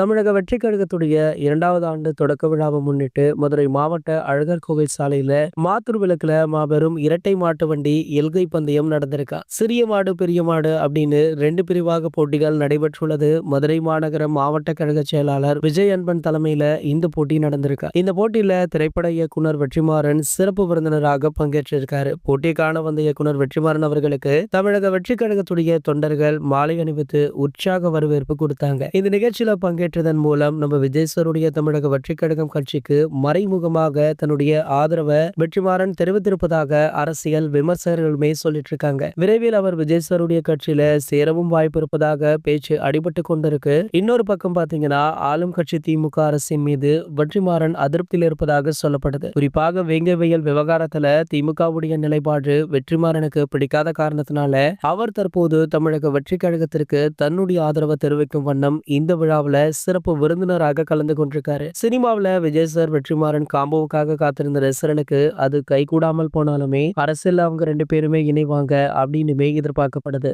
தமிழக வெற்றி கழகத்துடைய இரண்டாவது ஆண்டு தொடக்க விழாவை முன்னிட்டு மதுரை மாவட்ட அழகர் கோவில் சாலையில மாத்தூர் விளக்குல மாபெரும் இரட்டை மாட்டு வண்டி எல்கை பந்தயம் நடந்திருக்கா. சிறிய மாடு பெரிய மாடு அப்படின்னு ரெண்டு பிரிவாக போட்டிகள் நடைபெற்றுள்ளது. மதுரை மாநகர மாவட்ட கழக செயலாளர் விஜய் அன்பன் தலைமையில இந்த போட்டி நடந்திருக்கா. இந்த போட்டியில திரைப்பட இயக்குனர் வெற்றிமாறன் சிறப்பு விருந்தினராக பங்கேற்றிருக்காரு. போட்டியை காண வந்த இயக்குனர் வெற்றிமாறன் அவர்களுக்கு தமிழக வெற்றி கழகத்துடைய தொண்டர்கள் மாலை அணிவித்து உற்சாக வரவேற்பு கொடுத்தாங்க. இந்த நிகழ்ச்சியில பங்கேற்றதன் மூலம் நம்ம விஜய் சாருடைய தமிழக வெற்றி கழகம் கட்சிக்கு மறைமுகமாக தன்னுடைய ஆதரவை வெற்றிமாறன் தெரிவித்திருப்பதாக அரசியல் விமர்சகர்களுமே சொல்லிட்டு இருக்காங்க விரைவில் அவர் விஜய் சாருடைய கட்சியில சேரவும் வாய்ப்பு இருப்பதாக பேச்சு அடிபட்டு கொண்டிருக்கு. இன்னொரு பக்கம் பாத்தீங்கன்னா ஆளும் கட்சி திமுக அரசின் மீது வெற்றிமாறன் அதிருப்தியில் இருப்பதாக சொல்லப்படுது. குறிப்பாக வேங்கவியல் விவகாரத்துல திமுகவுடைய நிலைப்பாடு வெற்றிமாறனுக்கு பிடிக்காத காரணத்தினால அவர் தற்போது தமிழக வெற்றி கழகத்திற்கு தன்னுடைய ஆதரவை தெரிவிக்கும் வண்ணம் இந்த விழாவில் சிறப்பு விருந்தினராக கலந்து கொண்டிருக்காரு. சினிமாவில் விஜய் சார் வெற்றிமாறன் காம்போவுக்காக காத்திருந்த ரசிகர்களுக்கு அது கைகூடாமல் போனாலுமே அரசியல் அவங்க ரெண்டு பேருமே இணைவாங்க அப்படின்னுமே எதிர்பார்க்கப்படுது.